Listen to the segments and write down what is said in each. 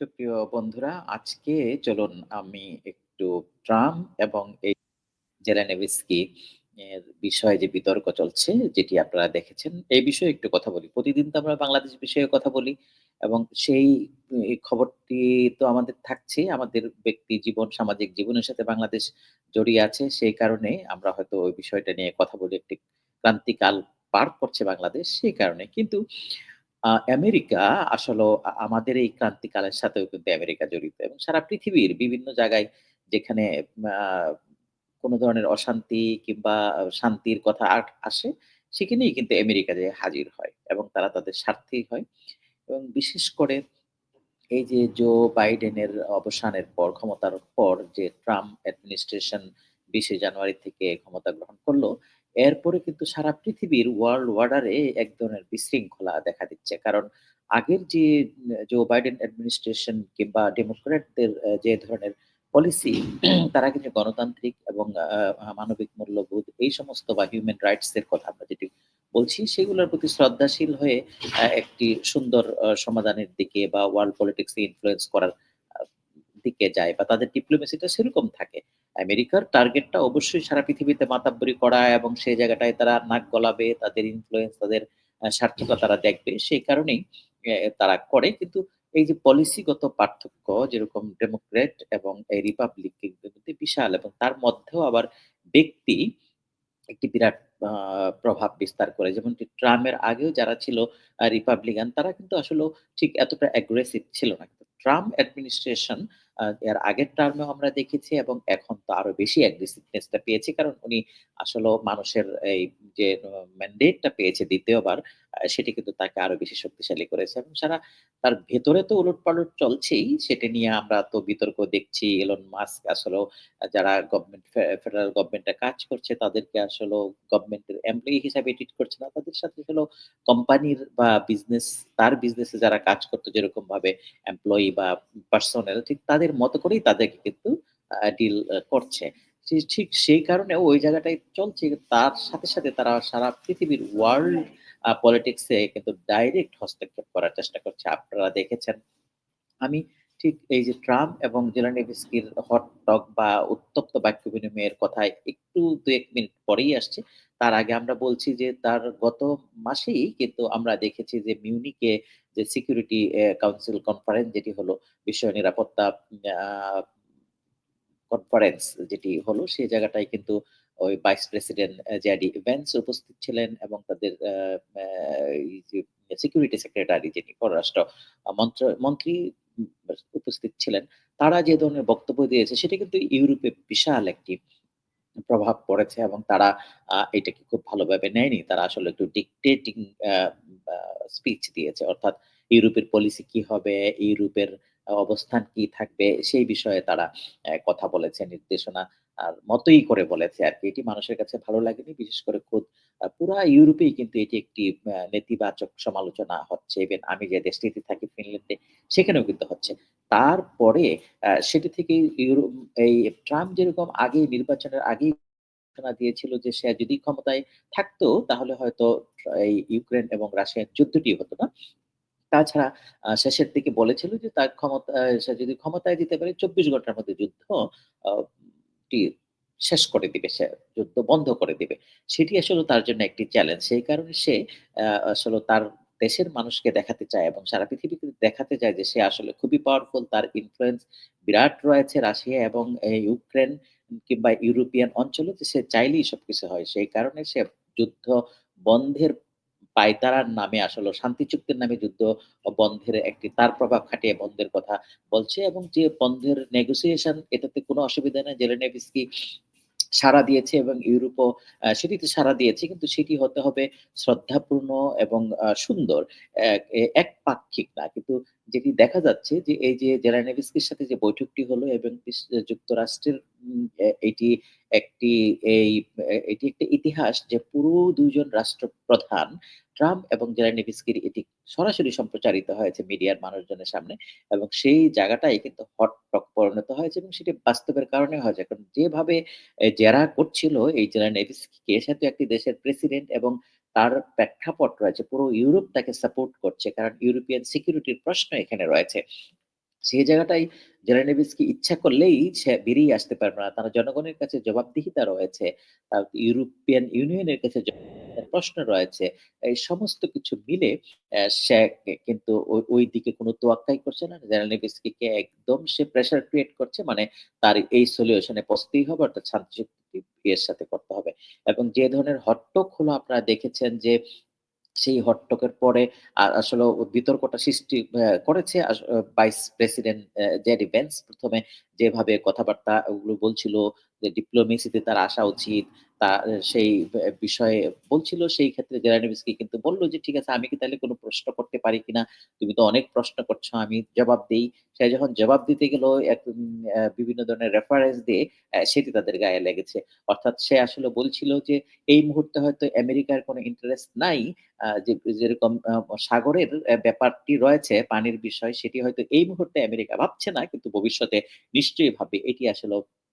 সুপ্রিয় বন্ধুরা, আজকে চলুন আমি একটু ট্রাম্প এবং এই জেলেনস্কি এর বিষয়ে যে বিতর্ক চলছে, যেটি আপনারা দেখেছেন, এই বিষয়ে একটু কথা বলি। প্রতিদিন তো আমরা বাংলাদেশ বিষয়ে কথা বলি এবং সেই খবরটি তো আমাদের থাকছেই। আমাদের ব্যক্তি জীবন, সামাজিক জীবনের সাথে বাংলাদেশ জড়িয়ে আছে। সেই কারণে আমরা হয়তো ওই বিষয়টা নিয়ে কথা বলি। একটি ক্রান্তিকাল পার করছে বাংলাদেশ, সেই কারণে। কিন্তু আমেরিকা আসলেও আ আমাদের এই ক্রান্তিকালের সাথেও কিন্তু আমেরিকা জড়িত এবং সারা পৃথিবীর বিভিন্ন জায়গায় যেখানে আ কোন ধরনের অশান্তি কিংবা শান্তির কথা আসে, সেখানেই কিন্তু আমেরিকা যেয়ে হাজির হয় এবং তারা তাদের স্বার্থেই হয় এবং বিশেষ করে এই যে জো বাইডেনের অবসানের পর, ক্ষমতার পর যে ট্রাম্প অ্যাডমিনিস্ট্রেশন ২০ শে জানুয়ারি থেকে ক্ষমতা গ্রহণ করল, এরপরে কিন্তু সারা পৃথিবীর ওয়ার্ল্ড এ এক ধরনের বিশৃঙ্খলা দেখা দিচ্ছে। কারণ আগের যে জো বাইডেন অ্যাডমিনিস্ট্রেশন কিংবা ডেমোক্র্যাটদের যে ধরনের পলিসি তারা কিন্তু গণতান্ত্রিক এবং মানবিক মূল্যবোধ এই সমস্ত বা হিউম্যান রাইটস এর কথা আমরা যেটি বলছি, সেগুলোর প্রতি শ্রদ্ধাশীল হয়ে একটি সুন্দর সমাধানের দিকে বা ওয়ার্ল্ড পলিটিক্স ইনফ্লুয়েন্স করার দিকে যায় বা তাদের ডিপ্লোমেসিটা সেরকম থাকে। আমেরিকার টার্গেটটা অবশ্যই সারা পৃথিবীতে মাতাব্বরি করা এবং সেই জায়গাটায় তারা নাক গলাবে, তাদের ইনফ্লুয়েন্স, তাদের স্বার্থটা তারা দেখবে। সেই কারণেই তারা করে। কিন্তু এই যে পলিসিগত পার্থক্য যেরকম ডেমোক্রেট এবং এই রিপাবলিক কিন্তু বিশাল এবং তার মধ্যেও আবার ব্যক্তি একটি বিরাট প্রভাব বিস্তার করে। যেমনটি ট্রাম্পের আগেও যারা ছিল রিপাবলিকান তারা কিন্তু আসলেও ঠিক এতটা অ্যাগ্রেসিভ ছিল না। কিন্তু ট্রাম্প অ্যাডমিনিস্ট্রেশন এর আগের টার্মে আমরা দেখেছি এবং এখন তো আরও বেশি অ্যাগ্রেসিভনেস টা পেয়েছে। কারণ উনি আসলেও মানুষের এই যে অ ম্যান্ডেট টা পেয়েছে দ্বিতীয়বার সেটি কিন্তু তাকে আরও বেশি শক্তিশালী করেছে এবং সারা তার ভেতরে তো উলট-পালট চলছেই। সেটা নিয়ে আমরা তো বিতর্ক দেখছি। এলন মাস্ক আসলে যারা গভর্নমেন্ট ফেডারেল গভর্নমেন্ট কাজ করছে, তাদেরকে আসলেও গভর্নমেন্টের এমপ্লয়ি হিসাবে ট্রিট করছে না। তাদের সাথে হলো কোম্পানির বা বিজনেস তার বিজনেস যারা কাজ করতো যেরকম ভাবে এমপ্লয়ি বা পার্সোনাল ঠিক তাদের মতো করেই তাদেরকে কিন্তু ডিল করছে। ঠিক সেই কারণে ওই জায়গাটায় চলছে। তার সাথে, সাথে তারা সারা পৃথিবীর ওয়ার্ল্ড পলিটিক্স কিন্তু ডাইরেক্ট হস্তক্ষেপ করার চেষ্টা করছে। আপনারা দেখেছেন। আমি ঠিক এই যে ট্রাম্প এবং জেলেনস্কির হট টক বা উত্তপ্ত বাক্য বিনিময়ের কথায় একটু ২-১ মিনিট পরেই আসছি। তার আগে আমরা বলছি যে, তার গত মাসেই কিন্তু আমরা দেখেছি যে, মিউনিকে যে সিকিউরিটি কাউন্সিল কনফারেন্স যেটি হলো বিশ্ব নিরাপত্তা কনফারেন্স যেটি হলো সেই জায়গাটায় কিন্তু ওই vice president uh JD Vance উপস্থিত ছিলেন এবং তাদের সিকিউরিটি সেক্রেটারি যিনি, পররাষ্ট্র মন্ত্র, মন্ত্রী উপস্থিত ছিলেন। তারা যে ধরনের বক্তব্য দিয়েছে, সেটা কিন্তু ইউরোপে বিশাল একটি প্রভাব পড়েছে এবং তারা এটাকে খুব ভালোভাবে নেয়নি। তারা আসলে একটু ডিক্টেটিং স্পিচ দিয়েছে। অর্থাৎ ইউরোপের পলিসি কি হবে, ইউরোপের অবস্থান কি থাকবে সেই বিষয়ে তারা কথা বলেছে। নির্দেশনা আর মতই করে বলেছে আরকি। এটি মানুষের কাছে ভালো লাগেনি। বিশেষ করে আ পুরা ইউরোপেই কিন্তু এটি একটি নেতিবাচক সমালোচনা হচ্ছে। ইভেন আমি যে দেশটিতে থাকি ফিনল্যান্ডে সেখানেও কিন্তু হচ্ছে। তারপরে সেটি থেকেই ইউরো এই ট্রাম্প যেরকম আগে নির্বাচনের আগেই ঘোষণা দিয়েছিল যে সে যদি ক্ষমতায় থাকতো, তাহলে হয়তো এই ইউক্রেন এবং রাশিয়ার যুদ্ধটি হতো না। তাছাড়া শেষের দিকে বলেছিল যে তার ক্ষমতা সে যদি ক্ষমতায় যেতে পারে ২৪ ঘণ্টার মধ্যে যুদ্ধ শেষ করে দিবে সে। যুদ্ধ বন্ধ করে দিবে। সেটি আসলে তার জন্য একটি চ্যালেঞ্জ। সেই কারণে সে আসলে তার দেশের মানুষকে দেখাতে চায় এবং সারা পৃথিবীকে দেখাতে চায় যে সে আসলে খুবই পাওয়ারফুল। তার ইনফ্লুয়েন্স বিরাট রয়েছে রাশিয়া এবং ইউক্রেন কিংবা ইউরোপিয়ান অঞ্চলে সে চাইলেই সবকিছু হয়। সেই কারণে সে যুদ্ধ বন্ধের পাঁয়তারার নামে আসলে শান্তি চুক্তির নামে যুদ্ধ বন্ধের একটি, তার প্রভাব খাটিয়ে বন্ধের কথা বলছে এবং যে বন্ধের নেগোসিয়েশন এটাতে কোনো অসুবিধা নাই। জেলেনস্কি সাড়া দিয়েছে এবং ইউরোপও সেটিতে সাড়া দিয়েছে। কিন্তু সেটি হতে হবে শ্রদ্ধাপূর্ণ এবং সুন্দর। এক, এ, একপাক্ষিক না। কিন্তু যেটি দেখা যাচ্ছে যে এই যে জেলেনস্কির সাথে যে বৈঠকটি হলো এবং যুক্তরাষ্ট্রের এটি একটি, এই এটি একটি ইতিহাস যে পুরো ২ জন রাষ্ট্রপ্রধান ট্রাম্প এবং জেলেনস্কির এটি সরাসরি সম্প্রচারিত হয়েছে মিডিয়ার মানুষজনের সামনে এবং সেই জায়গাটাই কিন্তু হট টক পরিণত হয়েছে এবং সেটি বাস্তবের কারণে হয়েছে। কারণ যেভাবে জেরা করছিল এই জেলেনস্কিকে সে তো একটি দেশের প্রেসিডেন্ট এবং তার প্রেক্ষাপট রয়েছে। পুরো ইউরোপ তাকে সাপোর্ট করছে। কারণ ইউরোপিয়ান সিকিউরিটির প্রশ্ন এখানে রয়েছে। সেই জায়গাটাই জেলেনস্কি ইচ্ছা করলেই সে বেরিয়ে আসতে পারবে না। তারা জনগণের কাছে জবাবদিহিতা রয়েছে। ইউরোপিয়ান ইউনিয়নের কাছে প্রশ্ন রয়েছে। এই সমস্ত কিছু মিলে সে কিন্তু ওই দিকে কোনো তোয়াক্কাই করছে না। জেলেনস্কিকে একদম সে প্রেশার ক্রিয়েট করছে। মানে তার এই সলিউশনে পৌঁছতেই হবে, অর্থাৎ শান্তি ইয়ের সাথে করতে হবে। এবং যে ধরনের হট্টক হলো, আপনারা দেখেছেন যে সেই হট্টকের পরে আসলে বিতর্কটা সৃষ্টি করেছে ভাইস প্রেসিডেন্ট জেডি ভেন্স প্রথমে যেভাবে কথাবার্তা ওগুলো বলছিল ডিপ্লোমেসিতে তার আসা উচিত। তা সেই বিষয়ে বলছিল সেই ক্ষেত্রে জেলেনস্কি কিন্তু বলল যে, "ঠিক আছে আমি কি তাহলে কোনো প্রশ্ন করতে পারি কিনা? তুমি তো অনেক প্রশ্ন করছ আমি জবাব দেই।" সে যখন জবাব দিতে গেল বিভিন্ন ধরনের রেফারেন্স দিয়ে সেটি তাদের গায়ে লেগেছে। অর্থাৎ সে আসলে বলছিল যে, এই মুহূর্তে হয়তো আমেরিকার কোনো ইন্টারেস্ট নাই। যে যেরকম সাগরের ব্যাপারটি রয়েছে পানির বিষয় সেটি হয়তো এই মুহূর্তে আমেরিকা ভাবছে না কিন্তু ভবিষ্যতে নিশ্চয়ই ভাববে। এটি আসলেও অ্যা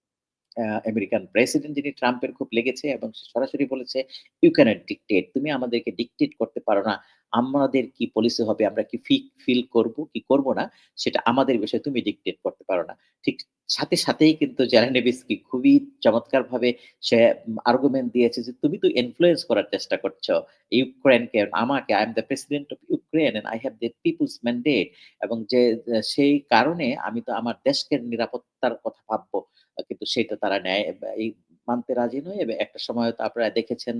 আমেরিকান প্রেসিডেন্ট যিনি ট্রাম্পের খুব লেগেছে এবং সরাসরি বলেছে, "ইউ ক্যানট ডিক্টেট তুমি আমাদেরকে ডিক্টেট করতে পারো না। আমাদের কি পলিসি হবে, আমরা কি ফি ফিল করব কি করব না সেটা আমাদের বিষয়ে তুমি ডিক্টেট করতে পারো না।" ঠিক সাথে সাথেই কিন্তু জেলেনস্কি খুবই চমৎকারভাবে সে আর্গুমেন্ট দিয়েছে যে, "তুমি তো ইনফ্লুয়েন্স করার চেষ্টা করছ ইউক্রেনকে, আমাকে। I am the president of Ukraine and I have the people's mandate" এবং যে সেই কারণে আমি তো আমার দেশকে নিরাপত্তার কথা ভাববো। কিন্তু সেটা তারা নেয় এই মানতে রাজি নয় এবং একটা সময় তো আপনারা দেখেছেন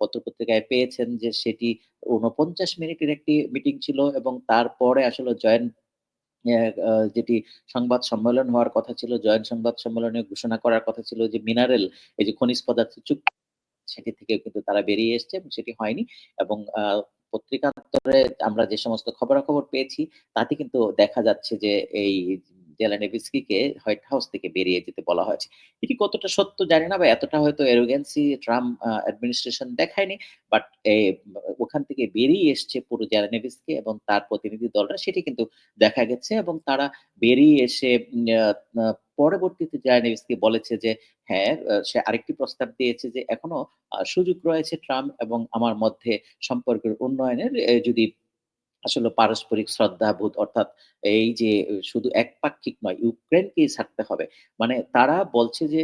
পত্র-পত্রিকায় পেয়েছেন যে সেটি ৪৯ মিনিটের একটি মিটিং ছিল এবং তারপরে আসলে জয়েন্ট যেটি সংবাদ সম্মেলন হওয়ার কথা ছিল, জয়েন্ট সংবাদ সম্মেলনে ঘোষণা করার কথা ছিল যে মিনারেল এই যে খনিজ পদার্থ চুক্তি সেটি থেকে কিন্তু তারা বেরিয়ে এসছে এবং সেটি হয়নি। এবং আ পত্রিকান্তরে আমরা যে সমস্ত খবরাখবর পেয়েছি তাতে কিন্তু দেখা যাচ্ছে যে এই জেলেনস্কিকে হোয়াইট হাউস থেকে বেরিয়ে যেতে বলা হয়েছে। এটি কতটা সত্য জানি না বা এতটা হয়তো অ্যারোগেন্সি ট্রাম্প অ্যাডমিনিস্ট্রেশন দেখায়নি। বাট ওখান থেকে বেরিয়ে এসছে পুরো জেলেনস্কি এবং তার প্রতিনিধি সেটি কিন্তু দেখা গেছে এবং তারা বেরিয়ে এসে পরবর্তীতে জেলেনস্কি বলেছে যে হ্যাঁ, সে আরেকটি প্রস্তাব দিয়েছে যে এখনও সুযোগ রয়েছে ট্রাম্প এবং আমার মধ্যে সম্পর্কের উন্নয়নের যদি আসলে পারস্পরিক শ্রদ্ধাবোধ অর্থাৎ এই যে শুধু একপাক্ষিক নয়, ইউক্রেনকেই ছাড়তে হবে। মানে তারা বলছে যে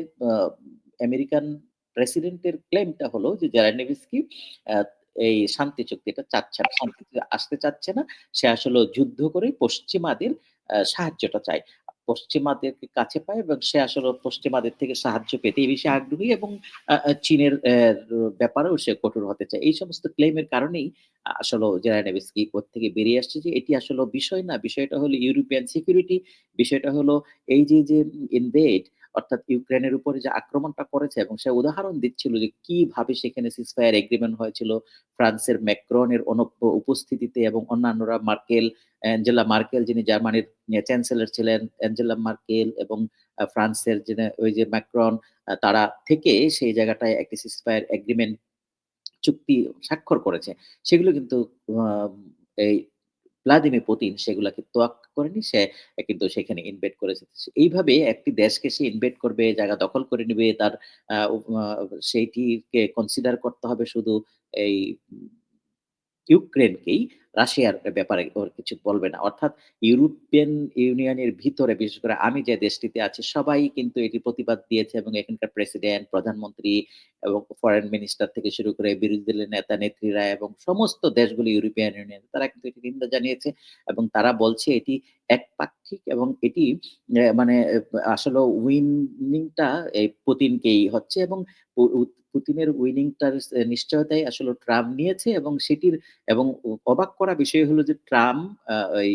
আমেরিকান প্রেসিডেন্টের ক্লেমটা হলো যে জেরানেভিস্কি এই শান্তি চুক্তিটা চাচ্ছে না। শান্তি আসতে চাচ্ছে না। সে আসলে যুদ্ধ করে পশ্চিমাদের সাহায্যটা চায়। পশ্চিমাদেরকে কাছে পায় এবং সে আসলে পশ্চিমাদের থেকে সাহায্য পেতে এই বিষয়ে আগ্রহী এবং চীনের ব্যাপারেও সে কঠোর হতে চায়। এই সমস্ত ক্লেমের কারণেই আসলে জেলেনস্কি পদ থেকে বেরিয়ে আসছে যে এটি আসলে বিষয় না। বিষয়টা হলো ইউরোপিয়ান সিকিউরিটি। বিষয়টা হলো এই যে, যে ইনভেড অর্থাৎ ইউক্রেনের উপরে যে আক্রমণটা করেছে এবং সে উদাহরণ দিচ্ছিল যে কীভাবে সেখানে সিজফায়ার এগ্রিমেন্ট হয়েছিল। ফ্রান্সের ম্যাক্রনের অনুপ উপস্থিতিতে এবং অন্যান্যরা মার্কেল, অ্যাঞ্জেলা মার্কেল যিনি জার্মানির চ্যান্সেলর ছিলেন, অ্যাঞ্জেলা মার্কেল এবং ফ্রান্সের যিনি ওই যে ম্যাক্রন তারা থেকে সেই জায়গাটায় একটি সিজফায়ার এগ্রিমেন্ট চুক্তি স্বাক্ষর করেছে। সেগুলো কিন্তু এই ভ্লাদিমির পুতিন সেগুলাকে তোয়াক্কা করেনি। সে কিন্তু সেখানে ইনভেট করেছে। এইভাবে একটি দেশকে সে ইনভেট করবে, জায়গা দখল করে নেবে তার সেইটিকে কনসিডার করতে হবে শুধু এই ইউক্রেনকেই রাশিয়ার ব্যাপারে ওর কিছু বলবে না। অর্থাৎ ইউরোপিয়ান ইউনিয়নের ভিতরে বিশেষ করে আমি যে দেশটিতে আছি সবাই কিন্তু এটির প্রতিবাদ দিয়েছে এবং এখানকার প্রেসিডেন্ট, প্রধানমন্ত্রী এবং ফরেন মিনিস্টার থেকে শুরু করে বিরোধী দলের নেতা-নেত্রীরা এবং সমস্ত দেশগুলো ইউরোপিয়ান ইউনিয়ন তারা কিন্তু এটি নিন্দা জানিয়েছে এবং তারা বলছে এটি একপাক্ষিক এবং এটি মানে আসলে উইনিং টা এই পুতিনকেই হচ্ছে এবং পুতিনের উইনিংটার নিশ্চয়তাই আসলে ট্রাম্প নিয়েছে এবং সেটির এবং অবাক করা বিষয় হলো যে ট্রাম্প ওই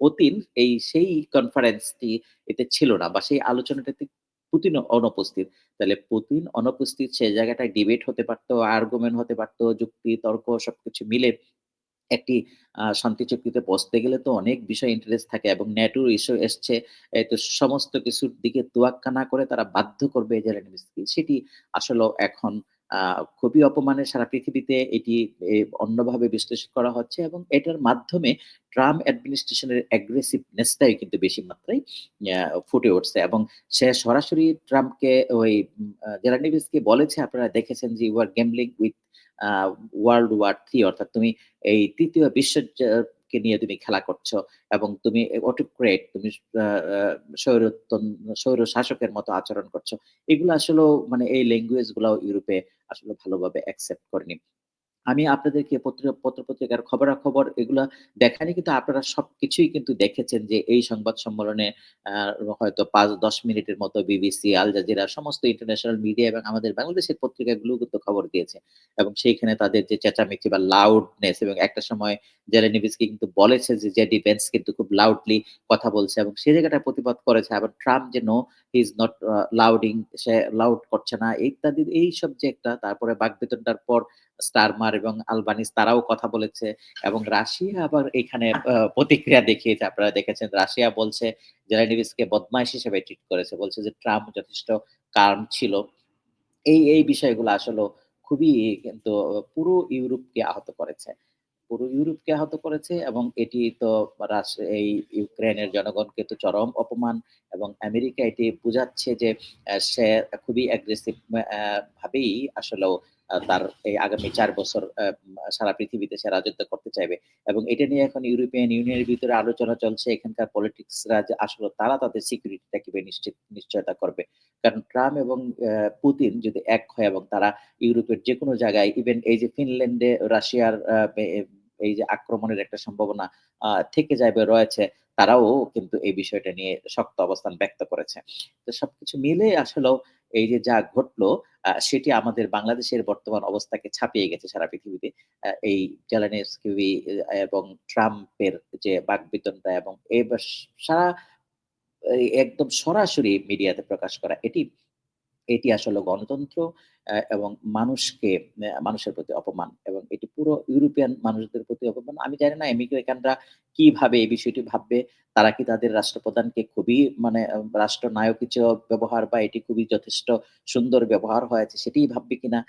পুতিন এই সেই কনফারেন্সটি এতে ছিল না বা সেই আলোচনাটাতে পুতিন অনুপস্থিত। তাহলে পুতিন অনুপস্থিত সেই জায়গাটায় ডিবেট হতে পারত, আর্গুমেন্ট হতে পারত, যুক্তি তর্ক সবকিছু মিলে একটি শান্তি চুক্তিতে বসতে গেলে তো অনেক বিষয় ইন্টারেস্ট থাকে এবং ন্যাটোর ইস্যু এসছে। তো সমস্ত কিছুর দিকে তোয়াক্কা না করে তারা বাধ্য করবে জেলেনস্কি। সেটি আসলেও এখন খুবই অপমানের সারা পৃথিবীতে এটি অন্যভাবে বিশ্লেষণ করা হচ্ছে এবং এটার মাধ্যমে ট্রাম্প অ্যাডমিনিস্ট্রেশন এর aggressiveness টাই কিন্তু বেশি মাত্রায় ফুটে উঠছে এবং সে সরাসরি ট্রাম্পকে ওই জেলেনস্কি বলেছে আপনারা দেখেছেন যে, "you are gambling with world war three অর্থাৎ তুমি এই ৩য় বিশ্বযুদ্ধকে ইউক্রেনকে নিয়ে তুমি খেলা করছ এবং তুমি অটোক্রেট তুমি সৌর শাসকের মতো আচরণ করছ। এগুলো আসলে মানে এই ল্যাঙ্গুয়েজ গুলাও ইউরোপে আসলে ভালোভাবে অ্যাকসেপ্ট করেনি। আমি আপনাদেরকে পত্র পত্র-পত্রিকার খবরাখবর এগুলা দেখাইনি কিন্তু আপনারা সবকিছুই কিন্তু দেখেছেন যে এই সংবাদ সম্মেলনে হয়তো ৫-১০ মিনিটের মতো বিবিসি, আল জাজিরা সমস্ত ইন্টারন্যাশনাল মিডিয়া এবং আমাদের বাংলাদেশের পত্রিকাগুলোও কিন্তু খবর দিয়েছে। এবং সেইখানে তাদের যে চেঁচামেচি বা লাউডনেস এবং একটা সময় জেলেনস্কি কিন্তু বলেছে যে, জেডি ভেন্স কিন্তু খুব লাউডলি কথা বলছে এবং সে জায়গাটা প্রতিবাদ করেছে। আবার ট্রাম্প যে নো ইস নট লাউডিং সে লাউড করছে না ইত্যাদি এইসব যে একটা তারপরে বাকবিতন্ডার পর স্টারমার এবং আলবানিস তারাও কথা বলেছে এবং রাশিয়া আবার এখানে প্রতিক্রিয়া দেখিয়েছে। আপনারা দেখেছেন রাশিয়া বলছে জেলেনস্কিকে বদমাইশ হিসেবে ট্রিট করেছে। বলছে যে ট্রাম্প যথেষ্ট কাল্ম ছিল। এই, এই বিষয়গুলো আসলেও খুবই কিন্তু পুরো ইউরোপকে আহত করেছে। পুরো ইউরোপকে আহত করেছে এবং এটি তো এই ইউক্রেনের জনগণকে তো চরম অপমান এবং আমেরিকা এটি বুঝাচ্ছে যে সে খুবই অ্যাগ্রেসিভ অ্যা ভাবেই আসলেও আ তার এই আগামী চার বছর সারা পৃথিবীতে সে রাজত্ব করতে চাইবে। এবং এটা নিয়ে এখন ইউরোপিয়ান ইউনিয়নের ভিতরে আলোচনা চলছে। এখানকার পলিটিক্সরা যে আসলে তারা তাদের সিকিউরিটিটা কীভাবে নিশ্চিত নিশ্চয়তা করবে। কারণ ট্রাম্প এবং পুতিন যদি এক হয় এবং তারা ইউরোপের যেকোনো জায়গায় ইভেন এই যে ফিনল্যান্ডে রাশিয়ার এই যে আক্রমণের একটা সম্ভাবনা থেকে যায় বা রয়েছে, তারাও কিন্তু এই বিষয়টা নিয়ে শক্ত অবস্থান ব্যক্ত করেছে। তো সবকিছু মিলে আসলেও এই যে যা ঘটলো সেটি আমাদের বাংলাদেশের বর্তমান অবস্থাকে ছাপিয়ে গেছে সারা পৃথিবীতে। এই জেলেনস্কি এবং ট্রাম্পের যে বাকবিতনটা এবং এবার সারা একদম সরাসরি মিডিয়াতে প্রকাশ করা। এটি, এটি আসলে গণতন্ত্র এবং মানুষকে মানুষের প্রতি অপমান, এবং এটি পুরো ইউরোপিয়ান মানুষদের প্রতি অপমান। আমি জানি না আমেরিকানরা কীভাবে এই বিষয়টি ভাববে? তারা কি তাদের রাষ্ট্রপ্রধানকে খুবই মানে রাষ্ট্রনায়ক হিসেবে ব্যবহার বা এটি খুবই যথেষ্ট সুন্দর ব্যবহার হয়েছে সেটিই ভাববে কিনা?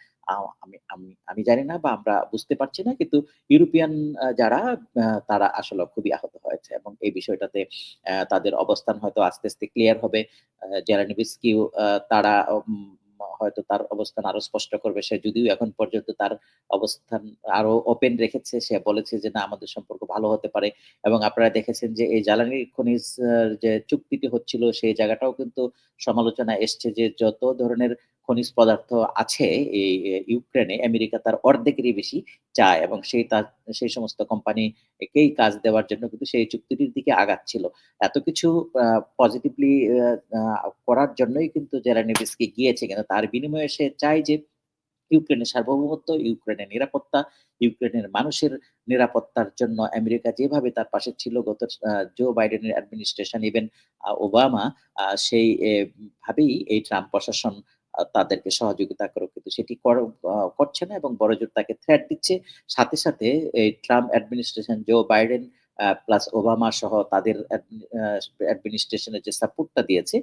আমি আমি আমি জানি না বা আমরা বুঝতে পারছি না। কিন্তু ইউরোপিয়ান যারা তারা আসলে খুবই আহত হয়েছে এবং এই বিষয়টাতে তাদের অবস্থান হয়তো আস্তে, আস্তে ক্লিয়ার হবে। আ তারা হয়তো তার অবস্থান আরও স্পষ্ট করবে। সে যদিও এখন পর্যন্ত তার অবস্থান আরও ওপেন রেখেছে। সে বলেছে যে, "না আমাদের সম্পর্ক ভালো হতে পারে" এবং আপনারা দেখেছেন যে এই জ্বালানি খনিজ যে চুক্তিটি হচ্ছিল সেই জায়গাটাও কিন্তু সমালোচনা এসছে যে যত ধরনের খনিজ পদার্থ আছে এই ইউক্রেনে আমেরিকা তার অর্ধেকেরই বেশি চায় এবং সেই তার সেই সমস্ত কোম্পানিকেই কাজ দেওয়ার জন্য কিন্তু সেই চুক্তিটির দিকে আগাচ্ছিল। এত কিছু পজিটিভলি করার জন্যই কিন্তু জেলেনস্কি গিয়েছে। কিন্তু তার বিনিময়ে সে চায় যে ইউক্রেনের সার্বভৌমত্ব, ইউক্রেনের নিরাপত্তা, ইউক্রেনের মানুষের নিরাপত্তার জন্য আমেরিকা যেভাবে তার পাশে ছিল গত জো বাইডেনের অ্যাডমিনিস্ট্রেশন ইভেন ওবামা সেই ভাবেই এই ট্রাম্প প্রশাসন তাদেরকে সহযোগিতা করুক। কিন্তু সেটি কর করছে না এবং বড়জোর তাকে থ্রেট দিচ্ছে। সাথে, সাথে এই Trump administration Joe Biden plus Obama সহ তাদের অ্যাডমি আ এর যে সাপোর্টটা দিয়েছে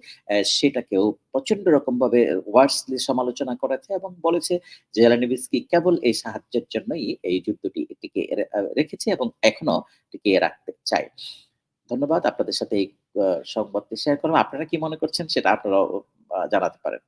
সেটাকেও প্রচণ্ড রকম ভাবে ওয়ার্সলি সমালোচনা করেছে এবং বলেছে জেলেনস্কি কেবল এই সাহায্যের জন্যই এই যুদ্ধটি আ রেখেছে এবং এখনও টিকিয়ে রাখতে চায়। ধন্যবাদ। আপনাদের সাথে এই সংবাদটি শেয়ার করলাম। আপনারা কি মনে করছেন সেটা আপনারাও আ জানাতে পারেন।